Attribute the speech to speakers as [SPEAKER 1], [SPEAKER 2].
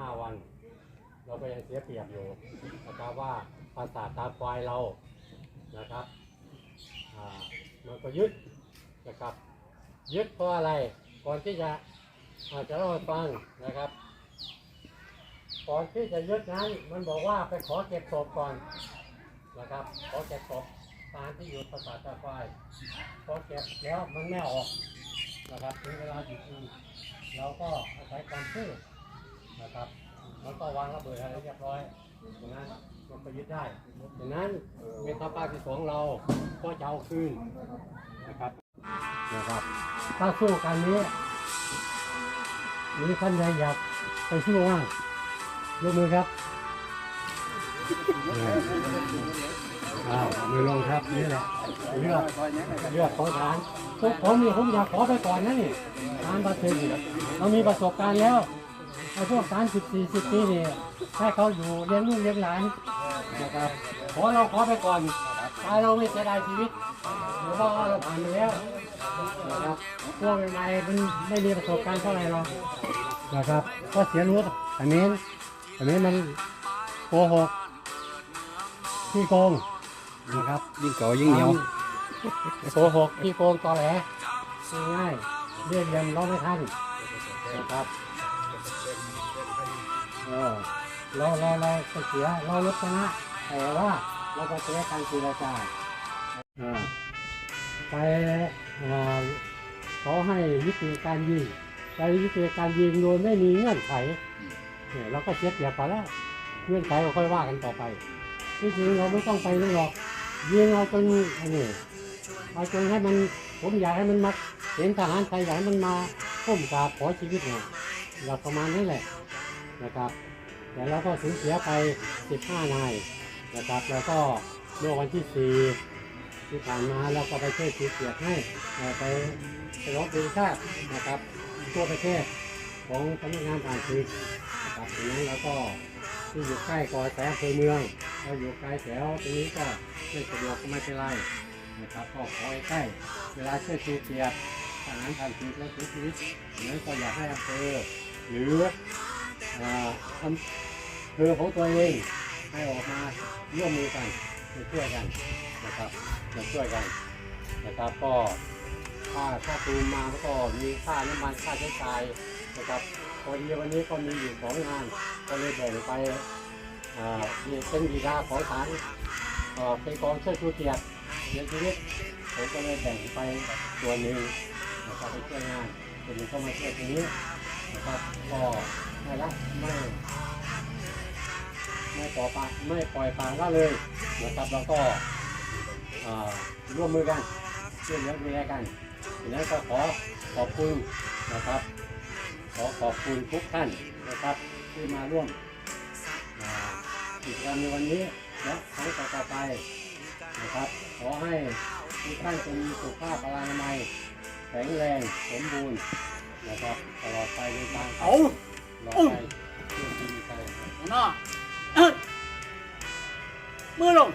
[SPEAKER 1] ห้าวัน เราก็ยังเสียเปรียบอยู่นะครับว่าภาษาตาควายเรานะครับมันก็ยึดนะครับ ยึดเพราะอะไรก่อนที่จะอาจจะเล่าให้ฟังนะครับก่อนที่จะยึดนั้นมันบอกว่าไปขอเก็บศพก่อนนะครับ ขอเก็บศพตามที่อยู่ภาษาตาควายพอเก็บแล้วมันไม่ออกนะครับถึงเวลาหยุดยิงเราก็อาศัยความซื่อ นะครับมันก็วางระเบิดอะไรเรียบร้อยดังนั้นมันก็ยึดได้ดังนั้นเมตาปาที่สองเราก็จะเอาคืนนะครับนะครับถ้าสู้กันนี้มีท่านใดอยากไปสู้บ้างยกมือครับอ้าวมือลงครับนี่แหละเลือกเลือกของฐานพวกผมนี่ผมอยากขอไปก่อนนะนี่ทานประเทศนี่เรามีประสบการณ์แล้ว ไอ้พวกสามสิบสี่สิบปีนี่ให้เขาอยู่เลี้ยงลูกเลี้ยงหลานนะครับขอเราขอไปก่อนถ้าเราไม่เสียดายชีวิตหรือว่าเราผ่านไปแล้วนะครับพวกใหม่ๆมันไม่มีประสบการณ์เท่าไหร่หรอกนะครับก็เสียรู้อันนี้อันนี้มันโกหกที่โกงนะครับ
[SPEAKER 2] ยิ่งเก่ายิ่งเหนียว
[SPEAKER 1] โกหกที่โกงตอแหลง่ายๆเรียกเรียนเราไม่ทันนะครับ เออเราเราเราก็เสียเราลดชนะแต่ว่าเราก็เสียการเจรจาเออไปเอ่อเขาให้ยุติการยิงใช้ยุติการยิงโดยไม่มีเงื่อนไขเนี่ยเราก็เสียเปรียไปแล้วเงื่อนไขก็ค่อยว่ากันต่อไปที่จริงเราไม่ต้องไปนั่นหรอกยิงเอาจนอันนี้เอาจนให้มันผมอยากให้มันมาเห็นทหารไทยอยากให้มันมาก้มกราบขอชีวิตเนี่ยเราประมาณนี้แหละ นะครับแต่เราก็สูญเสียไป 15 นายนะครับ แล้วก็เมื่อวันที่ 4 ที่ผ่านมาเราก็ไปช่วยชีเกียรติให้ไปไปร้องเพลงชาตินะครับทั่วประเทศของสำนักงานผ่านศึกนะครับดังนั้นเราก็ที่อยู่ใกล้กอแสอำเภอเมืองเราอยู่ไกลแถวตรงนี้ก็ไม่สะดวกก็ไม่เป็นไรนะครับก็ขอให้ใกล้เวลาช่วยชีเกียรติทหารผ่านศึกและเสียชีวิตนั้นก็อยากให้อำเภอหรือ ออำเภอของตัวเองให้ออกมาร่วมมือกันมาช่วยกันนะครับมาช่วยกันนะครับก็ค่าค่าตูมมาก็มีค่าน้ำมันค่าใช้จ่ายนะครับพอดีวันนี้ก็มีอยู่สองงาน ก็เลยแบ่งไปอ่าเป็นวีดาของฐานเอ่อเป็นกองเช่วยชูเกียรติเสียชีวิตผมก็เลยแบ่งไปส่วนหนึ่งนะครับไปช่วยงานส่วนหนึ่งก็มาช่วยตรงนี้ นะครับก็ไม่ละไม่ไม่ปล่อยปละไม่ปล่อยปละละเลยนะครับแล้วก็ร่วมมือกันช่วยเหลือดูแลกันดังนั้นก็ขอขอบคุณนะครับ ขอขอบคุณทุกท่านนะครับที่มาร่วมกิจกรรมในวันนี้และครั้งต่อไปนะครับ ขอให้ทุกท่านจงมีสุขภาพพลานามัยแข็งแรงสมบูรณ์ นะครับตลอดไปในทาง
[SPEAKER 2] เอา
[SPEAKER 1] ตลอดไปเพื่อที่มีใจ
[SPEAKER 2] หน้ามือลง